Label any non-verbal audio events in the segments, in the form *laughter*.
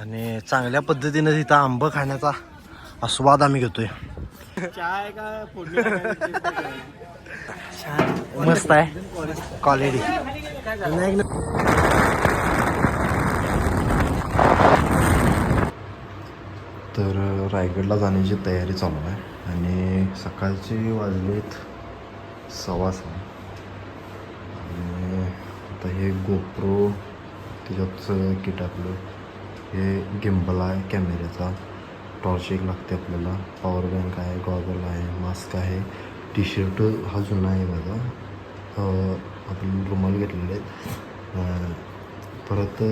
आणि चांगल्या पद्धतीनं तिथं आंब खाण्याचा आस्वाद आम्ही घेतोय. चाय का? मस्त आहे. क्वालिटी तर रायगडला जाण्याची तयारी चालू आहे आणि सकाळचे वाजलेत सव्वा सहा. आणि आता हे गोप्रो त्याच्यातचं किट आपलं हे गिम्बल आहे कॅमेऱ्याचा. टॉर्च एक लागते आपल्याला. पॉवर बँक आहे गॉगल आहे मास्क आहे. टी शर्ट हा जुना आहे माझा. आपण रुमाल घेतलेले आहेत. परत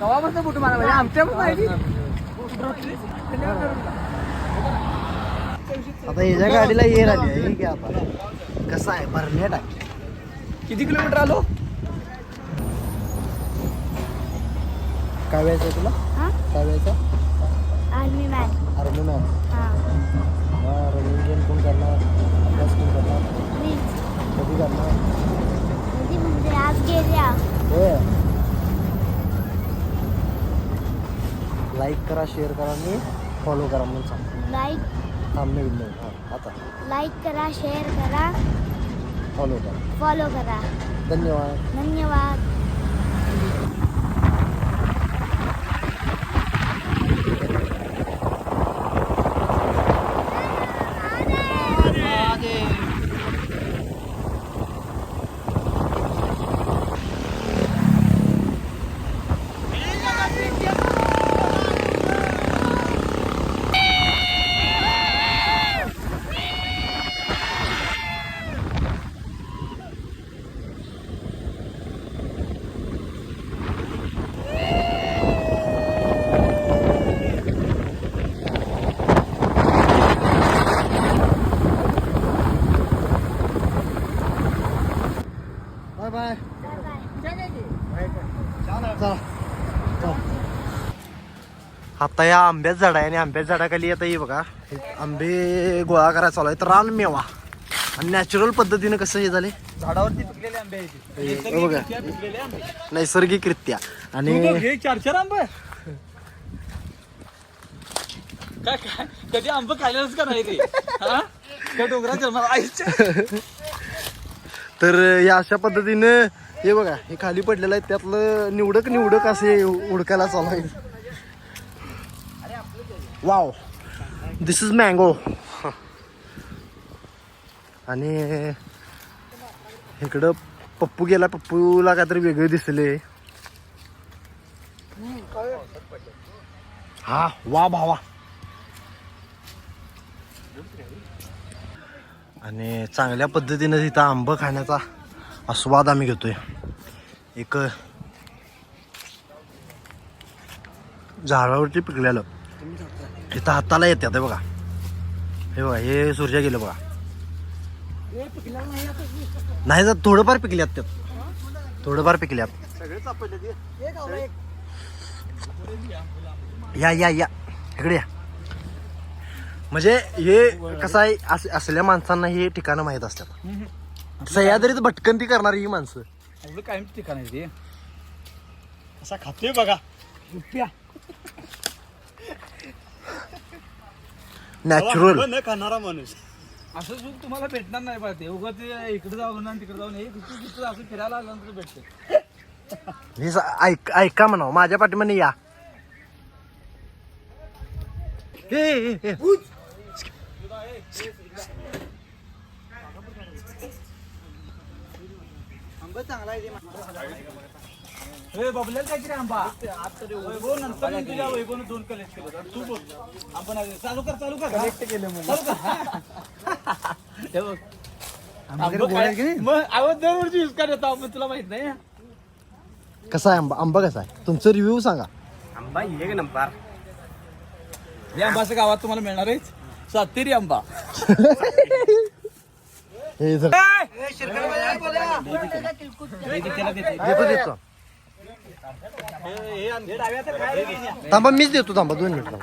कवापासून कुठं मारा पाहिजे आमच्या आता ह्याच्या गाडीला येर आली आहे की कसं आहे भरण्या टाक किती किलोमीटर आलो? काय व्हायचं तुला? हा? काय व्हायचं आर्मी मॅन. Army man. हा. रनिंग गेम कोण करणार? अभ्यास कोण करणार? कधी करणार? कधी म्हणजे आज गेल्या. होय. लाईक करा शेअर करा आणि फॉलो करा म्हणून सांग लाईक थांबणे हां आता. लाईक करा शेअर करा. फॉलो करा. फॉलो करा. धन्यवाद. धन्यवाद. आता या आंब्याच झाड आहे आणि आंब्याच झाडाखाली आता हे बघा आंबे गोळा करायला चालू आहे तर रान मेवा. आणि नॅचरल पद्धतीने कसं हे झाले? झाडावरती पिकलेले आंबे आहेत. बघा. नैसर्गिकरित्या. आणि हे चार चार आंबे. काय काय? कधी आंब खायलाच का नाही ते? *laughs* आईच्या. तर या अशा पद्धतीनं हे बघा हे खाली पडलेलं आहे त्यातलं निवडक निवडक असे उडकायला चालू आहे वाव दिस इज मँगो आणि इकडं पप्पू गेला पप्पूला काहीतरी वेगळे दिसले. हा वा भावा. आणि चांगल्या पद्धतीनं तिथं आंब खाण्याचा आस्वाद आम्ही घेतोय. एक झाडावरती पिकलेलं. इथं हाताला येते आता बघा. हे बघा हे सूर्या गेलं बघा. नाही जर थोडंफार पिकल्यात त्यात. थोडंफार पिकल्यात. या या या. इकडे या. म्हणजे हे कसं आहे असल्या माणसांना हे ठिकाणं माहीत असतात. सह्याद्रीत भटकंती करणारी ही माणसं. आपलं कायम ठिकाण आहे ते. असा खातोय बघा. रुपया. *laughs* नॅचरल न खाणारा माणूस. असं सुख तुम्हाला भेटणार नाही पाहिजे उगा ते इकडे जाऊन आणि तिकडे जाऊन हे तिथं तिथं असं फिरायला आलं तर भेटते हे स- ऐक ऐका म्हणावं. माझ्या पाठीमाने या. ए, ए, ए. आंबा चांगला आहे बबल्याला काय किती आंबा? वैभव नंतर मी तुझ्या वैभवनं दोन कलेक्ट केलं. तू बोल. नाही चालू कर चालू कर. कलेक्ट केलं चालू कर. हे बघ. आंबा काय- मग आवाज दरवर्षी यूज करत आपण तुला माहीत नाही? कसा आहे आंबा? आंबा कसा आहे? तुमचं रिव्ह्यू सांगा. आंबा एक नंबर. हे आंबा असं गावात तुम्हाला मिळणार आहे. सातेरी आंबा. *laughs* हे जर- देतो. देतो थांबा मीच देतो थांबा दोन मिनिट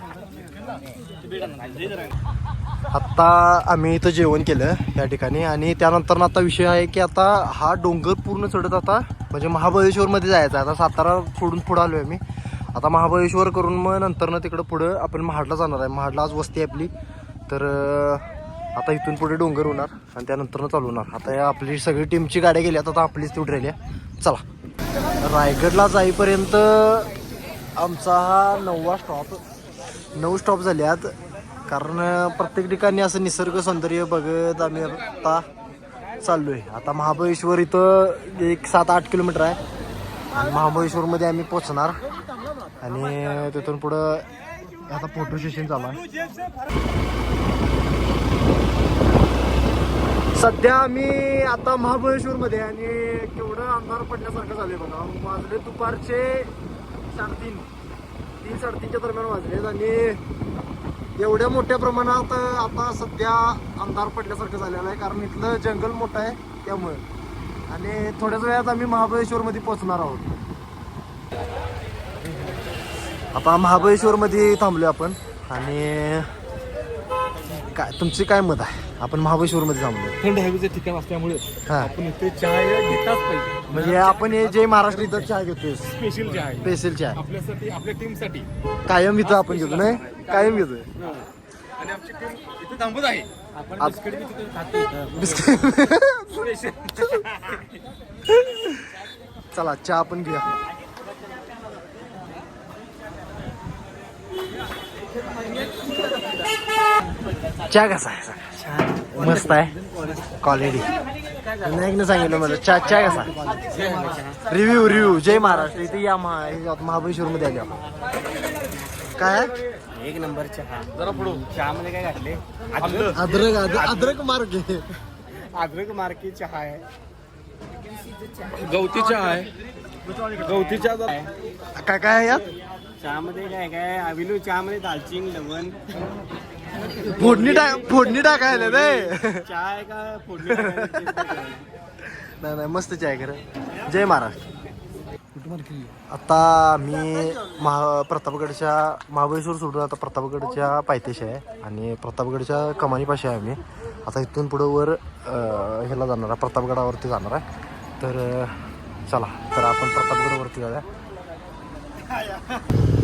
आत्ता आम्ही इथं जेवण केलं या ठिकाणी आणि त्यानंतर आता विषय आहे की आता हा डोंगर पूर्ण चढत आता म्हणजे महाबळेश्वरमध्ये जायचं आहे. आता सातारा सोडून पुढं आलो आहे मी आता महाबळेश्वर करून मग नंतर ना तिकडं पुढं आपण महाडला जाणार आहे. महाडला आज वस्ती आहे आपली. तर आता इथून पुढे डोंगर होणार आणि त्यानंतरनं चालू होणार. आता आपली सगळी टीमची गाड्या गेल्या आता आपलीच तेवढी राहिली चला. रायगडला जाईपर्यंत आमचा हा नववा स्टॉप नऊ स्टॉप झाल्यात आहेत. कारण प्रत्येक ठिकाणी असं निसर्ग सौंदर्य बघत आम्ही आता चाललो आहे आता महाबळेश्वर इथं एक सात आठ किलोमीटर आहे. आणि महाबळेश्वरमध्ये आम्ही पोचणार आणि तिथून पुढं आता फोटो सेशन चालू आहे. सध्या मी आता महाबळेश्वरमध्ये आणि केवढं अंधार पडल्यासारखं झालंय बघा. वाजले दुपारचे साडेतीन. तीन साडेतीनच्या दरम्यान वाजलेत आणि एवढ्या मोठ्या प्रमाणात आता सध्या अंधार पडल्यासारखं झालेलं आहे. कारण इथलं जंगल मोठं आहे त्यामुळे. आणि थोड्याच वेळात आम्ही महाबळेश्वरमध्ये पोहोचणार आहोत. आता महाबळेश्वरमध्ये थांबलो आपण. आणि काय तुमचे काय मत आहे? आपण महाबळेश्वरमध्ये थांबलो थंड हवेचं ठिकाण असल्यामुळे हा. आपण इथे चहा घेताच पाहिजे. म्हणजे आपण हे जे महाराष्ट्र इथं चहा घेतोय स्पेशल चहा आहे स्पेशल चहा आपल्यासाठी आपल्या टीमसाठी कायम इथं आपण घेतो नाही? कायम घेतोय. आणि आमची टीम इथे थांबत आहे. आपण आप- बिस्किट बी तिथे खातो बिस्किट स्पेशल चला चहा आपण घेऊया. चहा कसा आहे? मस्त आहे. क्वालिटी विनायकने सांगितलं मला. चहा चहा कसा? रिव्ह्यू रिव्ह्यू जय महाराष्ट्र. इथे या महा हे महाबळेश्वरमध्ये आले आपण. काय? आहे? एक नंबर चहा. जरा पुढं. चहामध्ये काय घातले? अद्रक. अद्रक अद्रक अद्रक मार्ग आहे. अद्रक मार्की चहा आहे. गवती चहा आहे. गवती चहा काय काय आहे यात? चहामध्ये काय काय? अविलू चहामध्ये दालचिंग लवण फोडणी टाक फोडणी टाकायला चहा आहे का? फोडणी *laughs* नाही. नाही मस्त चहा खरं. जय महाराष्ट्र. आता मी महा प्रतापगडच्या महाबळेश्वर सोडून आता प्रतापगडच्या पायथ्याशी आहे. आणि प्रतापगडच्या कमानीपाशी आहे आम्ही. आता इथून पुढं वर ह्याला जाणार आहे. प्रतापगडावरती जाणार आहे. तर चला तर आपण प्रतापगडावरती जाऊया. Yeah.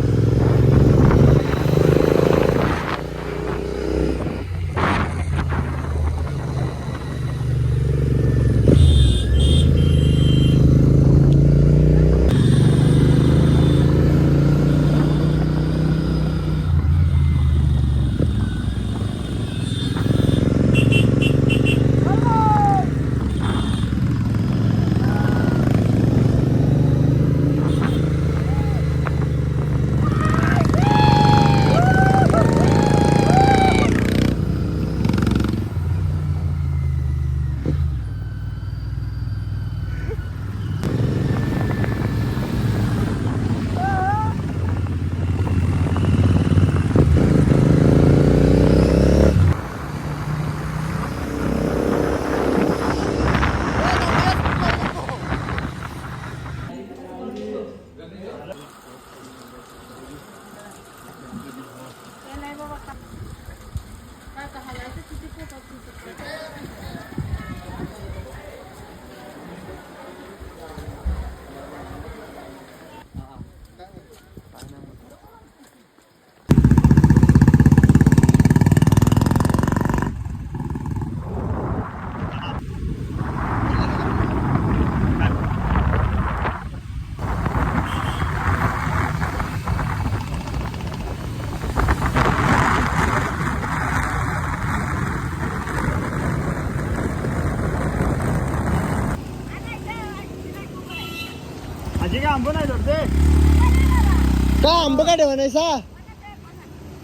का आंबा काय ठेवा नाही सा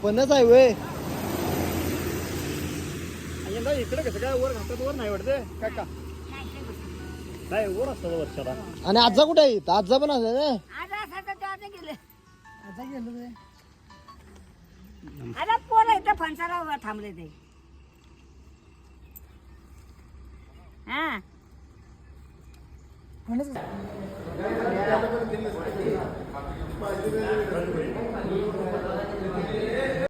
पन्नास आहे वय. यंदा इकडे कसं काय वर घातात वर नाही वाटते? काय का? नाही वर असतं वर्षाला आणि आजा कुठे आहे आजा पण असले ना? अरे पोरं इथं फणसाला उभं थांबले ते. हा. म्हणूनच